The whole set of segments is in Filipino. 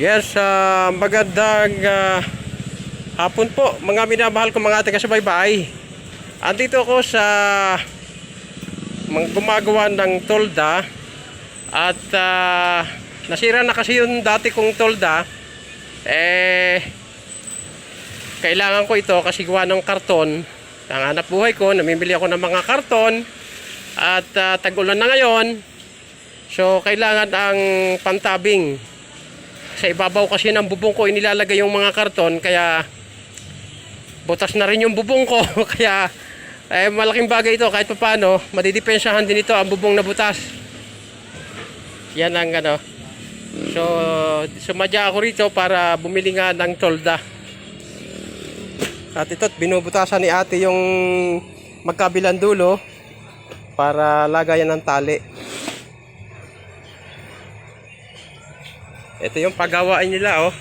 Yes, ah, magandang ah, hapon po mga minamahal ko mga taga subaybay. Andito ako sa gumagawa ng tolda at ah, nasira na kasi yung dati kong tolda. Eh, kailangan ko ito kasi gawa ng karton. Ang hanap buhay ko, namimili ako ng mga karton at ah, tag-ulan na ngayon. So, kailangan ang pantabing sa ibabaw kasi ng bubong ko inilalagay yung mga karton kaya butas na rin yung bubong ko. Kaya eh, malaking bagay ito. Kahit paano madidepensahan din ito ang bubong na butas. Yan ang ano. So sumadya ako rito para bumili nga ng tolda. At ito't binubutasan ni ate yung magkabilang dulo para lagayan ng tali Ito yung pagawaan nila, oh.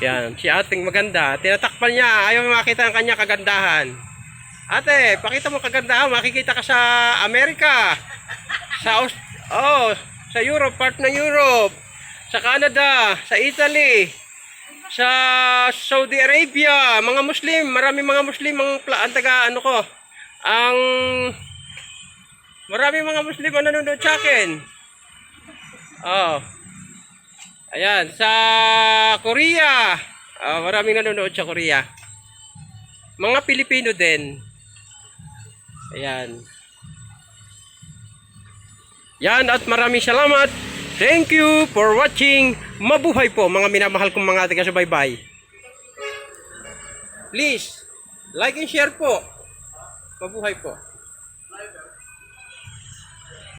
Yan, si ating maganda. Tinatakpan niya, ayaw makita ang kanya kagandahan. Ate, pakita mo kagandahan, makikita ka sa Amerika. Sa Aus oh, sa Europe, part ng Europe. Sa Canada, sa Italy, sa Saudi Arabia, mga Muslim, marami mga Muslim ang, ang taga ano ko. Ang marami mga Muslim ang nanonood sa akin. Oh. Ayan, sa Korea. Ah, maraming nanonood sa Korea. Mga Pilipino din. Ayan. Yan at maraming salamat. Thank you for watching. Mabuhay po mga minamahal kong mga taga subaybay. Please, like and share po. Mabuhay po.